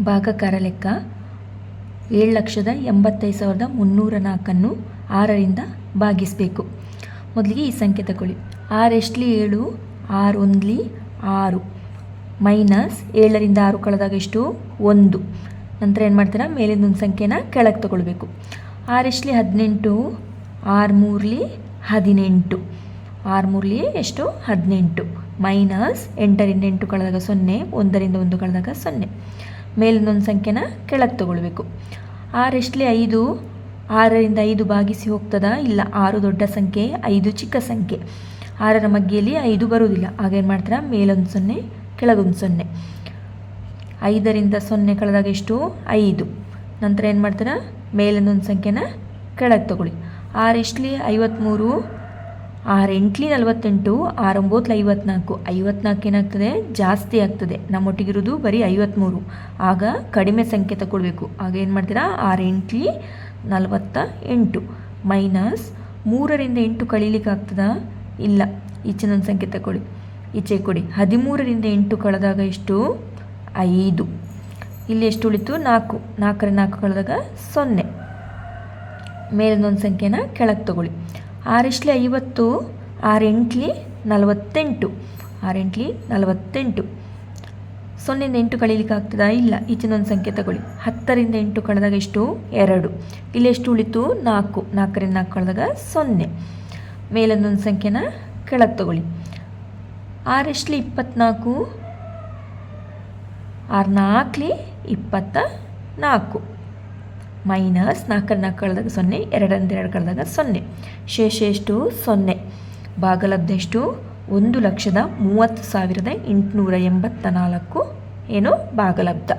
ಭಾಗಕಾರ ಲೆಕ್ಕ ಏಳು ಲಕ್ಷದ ಎಂಬತ್ತೈದು ಸಾವಿರದ ಮುನ್ನೂರ ನಾಲ್ಕನ್ನು ಆರರಿಂದ ಭಾಗಿಸಬೇಕು. ಮೊದಲಿಗೆ ಈ ಸಂಖ್ಯೆ ತಗೊಳ್ಳಿ. ಆರು ಎಷ್ಟಲಿ ಏಳು? ಆರು ಒಂದ್ಲಿ ಆರು. ಮೈನಸ್ ಏಳರಿಂದ ಆರು ಕಳೆದಾಗ ಎಷ್ಟು? ಒಂದು. ನಂತರ ಏನು ಮಾಡ್ತೀರಾ? ಮೇಲಿಂದ ಒಂದು ಸಂಖ್ಯೆನ ಕೆಳಗೆ ತಗೊಳ್ಬೇಕು. ಆರು ಎಷ್ಟಲಿ ಹದಿನೆಂಟು? ಆರು ಮೂರ್ಲಿ ಹದಿನೆಂಟು. ಆರು ಮೂರ್ಲಿ ಎಷ್ಟು? ಹದಿನೆಂಟು. ಮೈನಸ್ ಎಂಟರಿಂದ ಎಂಟು ಕಳೆದಾಗ ಸೊನ್ನೆ, ಒಂದರಿಂದ ಒಂದು ಕಳೆದಾಗ ಸೊನ್ನೆ. ಮೇಲಿಂದ ಒಂದು ಸಂಖ್ಯೆನ ಕೆಳಗೆ ತಗೊಳ್ಬೇಕು. ಆರು ಎಷ್ಟಲೇ? ಐದು. ಆರರಿಂದ ಐದು ಭಾಗಿಸಿ ಹೋಗ್ತದ? ಇಲ್ಲ. ಆರು ದೊಡ್ಡ ಸಂಖ್ಯೆ, ಐದು ಚಿಕ್ಕ ಸಂಖ್ಯೆ. ಆರರ ಮಗ್ಗಿಯಲ್ಲಿ ಐದು ಬರುವುದಿಲ್ಲ. ಹಾಗೇನು ಮಾಡ್ತೀರಾ? ಮೇಲೊಂದು ಸೊನ್ನೆ, ಕೆಳಗೊಂದು ಸೊನ್ನೆ. ಐದರಿಂದ ಸೊನ್ನೆ ಕಳೆದಾಗ ಎಷ್ಟು? ಐದು. ನಂತರ ಏನು ಮಾಡ್ತಾರೆ? ಮೇಲಿನೊಂದು ಸಂಖ್ಯೆನ ಕೆಳಗೆ ತಗೊಳ್ಳಿ. ಆರು ಎಷ್ಟಲಿ? ಐವತ್ತ್ಮೂರು ಆರು ಎಂಟ್ಲಿ ನಲವತ್ತೆಂಟು, ಆರು ಒಂಬತ್ತಲಿ ಐವತ್ನಾಲ್ಕು. ಐವತ್ನಾಲ್ಕು ಏನಾಗ್ತದೆ? ಜಾಸ್ತಿ ಆಗ್ತದೆ. ನಮ್ಮೊಟ್ಟಿಗಿರೋದು ಬರೀ ಐವತ್ತ್ಮೂರು ಆಗ ಕಡಿಮೆ ಸಂಖ್ಯೆ ತಗೊಳ್ಬೇಕು. ಆಗ ಏನು ಮಾಡ್ತೀರಾ? ಆರೆಂಟ್ಲಿ ನಲವತ್ತ ಎಂಟು. ಮೈನಸ್ ಮೂರರಿಂದ ಎಂಟು ಕಳೀಲಿಕ್ಕೆ ಇಲ್ಲ. ಈಚಿನೊಂದು ಸಂಖ್ಯೆ ತಗೊಳ್ಳಿ. ಈಚೆ ಕೊಡಿ. ಹದಿಮೂರರಿಂದ ಎಂಟು ಕಳೆದಾಗ ಎಷ್ಟು? ಐದು. ಇಲ್ಲಿ ಎಷ್ಟು ಉಳಿತು? ನಾಲ್ಕು. ನಾಲ್ಕರಿಂದ ನಾಲ್ಕು ಕಳೆದಾಗ ಸೊನ್ನೆ. ಮೇಲಿನೊಂದು ಸಂಖ್ಯೆನ ಕೆಳಗೆ ತಗೊಳ್ಳಿ. ಆರೆಷ್ಟಲಿ ಐವತ್ತು, ಆರೆಂಟ್ಲಿ ನಲವತ್ತೆಂಟು ಆರೆಂಟ್ಲಿ ನಲವತ್ತೆಂಟು. ಸೊನ್ನೆಯಿಂದ ಎಂಟು ಕಳೀಲಿಕ್ಕೆ ಆಗ್ತದಾ? ಇಲ್ಲ, ಈಚಿನೊಂದು ಸಂಖ್ಯೆ ತಗೊಳ್ಳಿ. ಹತ್ತರಿಂದ ಎಂಟು ಕಳೆದಾಗ ಎಷ್ಟು? ಎರಡು. ಇಲ್ಲಿ ಎಷ್ಟು ಉಳಿತು? ನಾಲ್ಕು. ನಾಲ್ಕರಿಂದ ನಾಲ್ಕು ಕಳೆದಾಗ ಸೊನ್ನೆ. ಮೇಲೊಂದೊಂದು ಸಂಖ್ಯೆನ ಕೆಳಗೆ ತಗೊಳ್ಳಿ. ಆರೆಷ್ಟಲಿ ಇಪ್ಪತ್ತ್ನಾಲ್ಕು ಆರು ನಾಲ್ಕಲಿ ಇಪ್ಪತ್ತ ನಾಲ್ಕು ಮೈನಸ್ ನಾಲ್ಕನ್ನು ನಾಲ್ಕು ಕಳೆದಾಗ ಸೊನ್ನೆ, ಎರಡರಿಂದ ಎರಡು ಕಳೆದಾಗ ಸೊನ್ನೆ. ಶೇಷ ಎಷ್ಟು ಸೊನ್ನೆ. ಭಾಗಲಬ್ಧ ಎಷ್ಟು ಒಂದು ಲಕ್ಷದ ಮೂವತ್ತು ಸಾವಿರದ ಎಂಟುನೂರ ಎಂಬತ್ತ ನಾಲ್ಕು. ಏನು? ಭಾಗಲಬ್ಧ